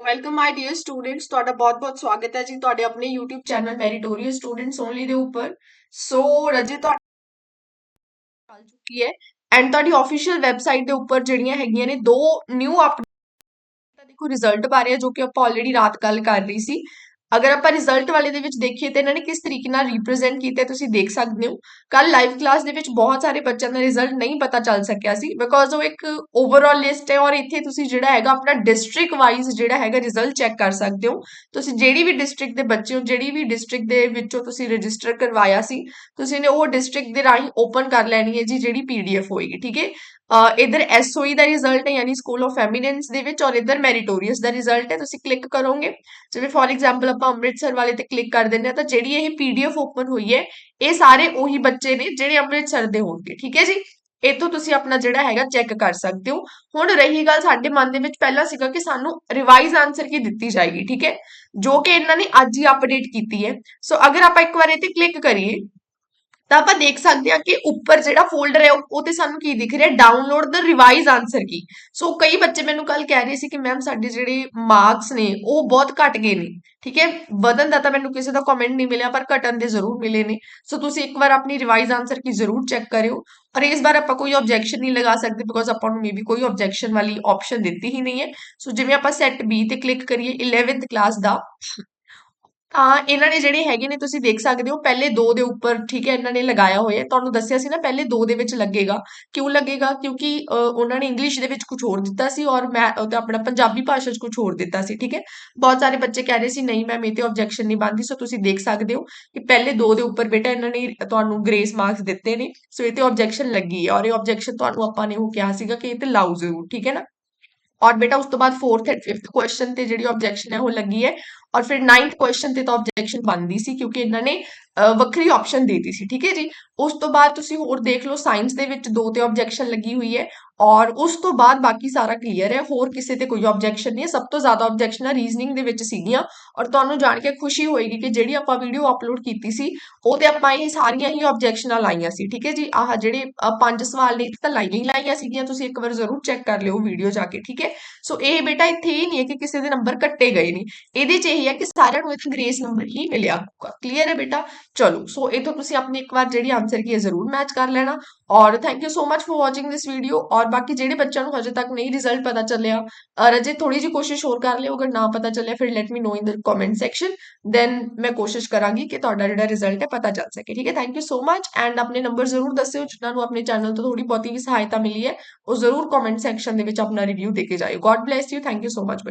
Welcome my dear students ਤੁਹਾਡਾ ਬਹੁਤ-ਬਹੁਤ ਸਵਾਗਤ ਹੈ ਜੀ ਤੁਹਾਡੇ ਆਪਣੇ YouTube channel meritorious students only ਦੇ ਉੱਪਰ। ਸੋ ਰਜੇ ਤੁਹਾਡੀ ਚੱਲ ਚੁੱਕੀ ਹੈ। ਐਂਡ ਤੁਹਾਡੀ ਆਫੀਸ਼ੀਅਲ ਵੈਬਸਾਈਟ ਦੇ ਉੱਪਰ ਜਿਹੜੀਆਂ ਹੈਗੀਆਂ ਨੇ ਦੋ ਨਿਊ ਅਪਡੇਟ ਦੇਖੋ ਰਿਜ਼ਲਟ ਬਾਰੇ ਹੈ ਜੋ ਕਿ ਆਪਾਂ ਆਲਰੇਡੀ ਰਾਤ ਗੱਲ ਕਰ ਰਹੀ ਸੀ। ਅਗਰ ਆਪਾਂ ਰਿਜ਼ਲਟ ਵਾਲੇ ਦੇ ਵਿੱਚ ਦੇਖੀਏ ਤੇ ਇਹਨਾਂ ਨੇ ਕਿਸ ਤਰੀਕੇ ਨਾਲ ਰਿਪਰੈਜ਼ੈਂਟ ਕੀਤਾ ਤੁਸੀਂ ਦੇਖ ਸਕਦੇ ਹੋ। ਕੱਲ ਲਾਈਵ ਕਲਾਸ ਦੇ ਵਿੱਚ ਬਹੁਤ ਸਾਰੇ ਬੱਚਿਆਂ ਦਾ ਰਿਜ਼ਲਟ ਨਹੀਂ ਪਤਾ ਚੱਲ ਸਕਿਆ ਸੀ ਬਿਕੋਜ਼ ਉਹ ਇੱਕ ਓਵਰਆਲ ਲਿਸਟ ਹੈ ਔਰ ਇੱਥੇ ਤੁਸੀਂ ਜਿਹੜਾ ਹੈਗਾ ਆਪਣਾ ਡਿਸਟ੍ਰਿਕਟ ਵਾਈਜ਼ ਜਿਹੜਾ ਹੈਗਾ ਰਿਜ਼ਲਟ ਚੈੱਕ ਕਰ ਸਕਦੇ ਹੋ। ਤੁਸੀਂ ਜਿਹੜੀ ਵੀ ਡਿਸਟ੍ਰਿਕਟ ਦੇ ਬੱਚੇ ਹੋ, ਜਿਹੜੀ ਵੀ ਡਿਸਟ੍ਰਿਕਟ ਦੇ ਵਿੱਚੋਂ ਤੁਸੀਂ ਰਜਿਸਟਰ ਕਰਵਾਇਆ ਸੀ, ਤੁਸੀਂ ਨੇ ਉਹ ਡਿਸਟ੍ਰਿਕਟ ਦੇ ਰਾਹੀਂ ਓਪਨ ਕਰ ਲੈਣੀ ਹੈ ਜੀ, ਜਿਹੜੀ ਪੀਡੀਐਫ ਹੋਏਗੀ, ਠੀਕ ਹੈ? ਇਧਰ ਐਸਓਈ ਦਾ ਰਿਜ਼ਲਟ ਹੈ ਯਾਨੀ ਸਕੂਲ ਆਫ ਐਮੀਨੈਂਸ ਦੇ ਵਿੱਚ ਔਰ ਇਧਰ ਮੈਰੀਟੋਰੀਅਸ ਦਾ ਰਿਜ਼ਲਟ ਹੈ, ਤੁਸੀਂ ਕਲਿੱਕ ਕਰੋਗੇ। ਜਿਵੇਂ ਫੋਰ ਐਗਜ਼ਾਮਪਲ ਆਪਾਂ ਅੰਮ੍ਰਿਤਸਰ ਵਾਲੇ ਤੇ ਕਲਿੱਕ ਕਰ ਦਿੰਦੇ ਆ ਤਾਂ ਜਿਹੜੀ ਇਹ ਪੀਡੀਐਫ ਓਪਨ ਹੋਈ ਹੈ, ਇਹ ਸਾਰੇ ਉਹੀ ਬੱਚੇ ਨੇ ਜਿਹੜੇ ਅੰਮ੍ਰਿਤਸਰ ਦੇ ਹੋਣਗੇ, ਠੀਕ ਹੈ ਜੀ? ਇਥੋਂ ਤੁਸੀਂ ਆਪਣਾ ਜਿਹੜਾ ਹੈਗਾ ਚੈੱਕ ਕਰ ਸਕਦੇ ਹੋ। ਹੁਣ ਰਹੀ ਗੱਲ ਸਾਡੇ ਮਨ ਦੇ ਵਿੱਚ ਪਹਿਲਾਂ ਸੀਗਾ ਕਿ ਸਾਨੂੰ ਰਿਵਾਈਜ਼ ਆਨਸਰ ਕੀ ਦਿੱਤੀ ਜਾਏਗੀ, ਠੀਕ ਹੈ? ਜੋ ਕਿ ਇਹਨਾਂ ਨੇ ਅੱਜ ਹੀ ਅਪਡੇਟ ਕੀਤੀ ਹੈ। ਸੋ ਅਗਰ ਆਪਾਂ ਇੱਕ ਵਾਰ ਇਹ ਤੇ ਕਲਿੱਕ ਕਰੀਏ ਤਾਂ ਆਪਾਂ ਦੇਖ ਸਕਦੇ ਹਾਂ ਕਿ ਉੱਪਰ ਜਿਹੜਾ ਫੋਲਡਰ ਹੈ, ਉਹ ਤੇ ਸਾਨੂੰ ਕੀ ਦਿਖ ਰਿਹਾ? ਡਾਊਨਲੋਡ ਦਾ ਰਿਵਾਈਜ਼ ਆਨਸਰ ਕੀ? ਸੋ ਕਈ ਬੱਚੇ ਮੈਨੂੰ ਕੱਲ ਕਹਿ ਰਹੇ ਸੀ ਕਿ ਮੈਮ ਸਾਡੇ ਜਿਹੜੇ ਮਾਰਕਸ ਨੇ, ਉਹ ਬਹੁਤ ਘਟ ਗਏ ਨੇ, ਠੀਕ ਹੈ? ਵਧਣ ਦਾ ਤਾਂ ਮੈਨੂੰ ਕਿਸੇ ਦਾ ਕਮੈਂਟ ਨਹੀਂ ਮਿਲਿਆ, ਪਰ ਘਟਣ ਦੇ ਜ਼ਰੂਰ ਮਿਲੇ ਨੇ। ਸੋ ਤੁਸੀਂ ਇੱਕ ਵਾਰ ਆਪਣੀ ਰਿਵਾਈਜ਼ ਆਨਸਰ ਕੀ ਜ਼ਰੂਰ ਚੈੱਕ ਕਰਿਓ। ਔਰ ਇਸ ਵਾਰ ਆਪਾਂ ਕੋਈ ਆਬਜੈਕਸ਼ਨ ਨਹੀਂ ਲਗਾ ਸਕਦੇ ਬਿਕੋਜ਼ ਆਪਾਂ ਨੂੰ ਮੇਬੀ ਕੋਈ ਆਬਜੈਕਸ਼ਨ ਵਾਲੀ ਆਪਸ਼ਨ ਦਿੱਤੀ ਹੀ ਨਹੀਂ ਹੈ। ਸੋ ਜਿਵੇਂ ਆਪਾਂ ਸੈਟ ਬੀ ਤੇ ਕਲਿੱਕ ਕਰੀਏ 11th ਕਲਾਸ ਦਾ ਤਾਂ ਇਹਨਾਂ ਨੇ ਜਿਹੜੇ ਹੈਗੇ ਨੇ, ਤੁਸੀਂ ਦੇਖ ਸਕਦੇ ਹੋ, ਪਹਿਲੇ ਦੋ ਦੇ ਉੱਪਰ, ਠੀਕ ਹੈ, ਇਹਨਾਂ ਨੇ ਲਗਾਇਆ ਹੋਇਆ ਤੁਹਾਨੂੰ ਦੱਸਿਆ ਸੀ ਨਾ, ਪਹਿਲੇ ਦੋ ਦੇ ਵਿੱਚ ਲੱਗੇਗਾ। ਕਿਉਂ ਲੱਗੇਗਾ? ਕਿਉਂਕਿ ਉਹਨਾਂ ਨੇ ਇੰਗਲਿਸ਼ ਦੇ ਵਿੱਚ ਕੁਝ ਹੋਰ ਦਿੱਤਾ ਸੀ ਔਰ ਮੈਂ ਉਹਦਾ ਆਪਣਾ ਪੰਜਾਬੀ ਭਾਸ਼ਾ 'ਚ ਕੁਝ ਹੋਰ ਦਿੱਤਾ ਸੀ, ਠੀਕ ਹੈ? ਬਹੁਤ ਸਾਰੇ ਬੱਚੇ ਕਹਿ ਰਹੇ ਸੀ, ਨਹੀਂ ਮੈਮ ਇਹ ਮੇਤੇ ਆਬਜੈਕਸ਼ਨ ਨਹੀਂ ਬਣਦੀ। ਸੋ ਤੁਸੀਂ ਦੇਖ ਸਕਦੇ ਹੋ ਕਿ ਪਹਿਲੇ ਦੋ ਦੇ ਉੱਪਰ ਬੇਟਾ, ਇਹਨਾਂ ਨੇ ਤੁਹਾਨੂੰ ਗ੍ਰੇਸ ਮਾਰਕਸ ਦਿੱਤੇ ਨੇ। ਸੋ ਇਹ ਤੇ ਆਬਜੈਕਸ਼ਨ ਲੱਗੀ ਹੈ ਔਰ ਇਹ ਆਬਜੈਕਸ਼ਨ ਤੁਹਾਨੂੰ ਆਪਾਂ ਨੇ ਉਹ ਕਿਹਾ ਸੀਗਾ ਕਿ ਇਹ ਤੇ ਲਾਓ ਜ਼ਰੂਰ, ਠੀਕ ਹੈ ਨਾ? ਔਰ ਬੇਟਾ, ਉਸ ਤੋਂ ਬਾਅਦ 4th ਐਂਡ 5th ਕੁਐਸਚਨ ਤੇ ਜਿਹੜੀ ਆਬਜੈਕਸ਼ਨ ਹੈ, ਉਹ ਲੱਗੀ ਹੈ। ਔਰ ਫਿਰ 9th ਕੁਐਸਚਨ ਤੇ ਤਾਂ ਆਬਜੈਕਸ਼ਨ ਬਣਦੀ ਸੀ ਕਿਉਂਕਿ ਇਹਨਾਂ ਨੇ ਵੱਖਰੀ ਆਪਸ਼ਨ ਦੇਤੀ ਸੀ, ਠੀਕ ਹੈ ਜੀ? ਉਸ ਤੋਂ ਬਾਅਦ ਤੁਸੀਂ ਹੋਰ ਦੇਖ ਲਓ ਸਾਇੰਸ ਦੇ ਵਿੱਚ ਦੋ ਤੇ ਆਬਜੈਕਸ਼ਨ ਲੱਗੀ ਹੋਈ ਹੈ ਔਰ ਉਸ ਤੋਂ ਬਾਅਦ ਬਾਕੀ ਸਾਰਾ ਕਲੀਅਰ ਹੈ, ਹੋਰ ਕਿਸੇ ਤੇ ਕੋਈ ਆਬਜੈਕਸ਼ਨ ਨਹੀਂ ਹੈ, ਸਭ ਤੋਂ ਜ਼ਿਆਦਾ ਆਬਜੈਕਸ਼ਨਾਂ ਰੀਜ਼ਨਿੰਗ ਦੇ ਵਿੱਚ ਸੀਗੀਆਂ ਔਰ ਤੁਹਾਨੂੰ ਜਾਣ ਕੇ ਖੁਸ਼ੀ ਹੋਏਗੀ ਕਿ ਜਿਹੜੀ ਆਪਾਂ ਵੀਡੀਓ ਅਪਲੋਡ ਕੀਤੀ ਸੀ, ਉਹ ਤੇ ਆਪਾਂ ਇਹ ਸਾਰੀਆਂ ਹੀ ਆਬਜੈਕਸ਼ਨਾਂ ਲਾਈਆਂ ਸੀ, ਠੀਕ ਹੈ ਜੀ? ਆਹ ਜਿਹੜੇ ਪੰਜ ਸਵਾਲ ਨੇ ਤਾਂ ਲਾਈਨਿੰਗ ਲਾਈਆਂ ਸੀਗੀਆਂ, ਤੁਸੀਂ ਇੱਕ ਵਾਰ ਜ਼ਰੂਰ ਚੈੱਕ ਕਰ ਲਿਓ ਵੀਡੀਓ ਜਾ ਕੇ, ਠੀਕ ਹੈ? ਸੋ ਇਹ ਬੇਟਾ ਇੱਥੇ ਹੀ ਨਹੀਂ ਹੈ ਕਿ ਕਿਸੇ ਦੇ ਨੰਬਰ ਕੱਟੇ ਗਏ ਨੇ, ਇਹਦੇ 'ਚ ਇਹ ਹੈ ਕਿ ਸਾਰਿਆਂ ਨੂੰ ਇੱਕ ਗ੍ਰੇਸ ਨੰਬਰ ਹੀ ਮਿਲਿਆ ਹੋਊਗਾ ਕਲੀਅਰ ਹੈ ਬੇਟਾ ਚਲੋ ਸੋ ਇਥੋਂ ਤੁਸੀਂ ਆਪਣੀ ਇੱਕ ਵਾਰ ਜਿਹੜੀ ਆਨਸਰ ਕੀ ਹੈ ਜ਼ਰੂਰ ਮੈਚ ਕਰ ਲੈਣਾ ਔਰ thank you so much for watching this video ਔਰ ਬਾਕੀ ਜਿਹੜੇ ਬੱਚਿਆਂ ਨੂੰ ਹਜੇ ਤੱਕ ਨਹੀਂ ਰਿਜ਼ਲਟ ਪਤਾ ਚੱਲਿਆ ਅਜੇ ਥੋੜੀ ਜਿਹੀ ਕੋਸ਼ਿਸ਼ ਹੋਰ ਕਰ ਲਿਓ ਅਗਰ ਨਾ ਪਤਾ ਚੱਲਿਆ ਫਿਰ let me know in the comment section then ਮੈਂ ਕੋਸ਼ਿਸ਼ ਕਰਾਂਗੀ ਕਿ ਤੁਹਾਡਾ ਜਿਹੜਾ ਰਿਜ਼ਲਟ ਹੈ ਪਤਾ ਚੱਲ ਸਕੇ ਠੀਕ ਹੈ thank you so much and ਆਪਣੇ ਨੰਬਰ ਜ਼ਰੂਰ ਦੱਸਿਓ ਜਿਨ੍ਹਾਂ ਨੂੰ ਆਪਣੇ ਚੈਨਲ ਤੋਂ ਥੋੜੀ ਬਹੁਤੀ ਵੀ ਸਹਾਇਤਾ ਮਿਲੀ ਹੈ ਉਹ ਜ਼ਰੂਰ ਕਮੈਂਟ ਸੈਕਸ਼ਨ ਦੇ ਵਿੱਚ ਆਪਣਾ ਰਿਵਿਊ ਦੇ ਕੇ ਜਾਇਓ God bless you thank you so much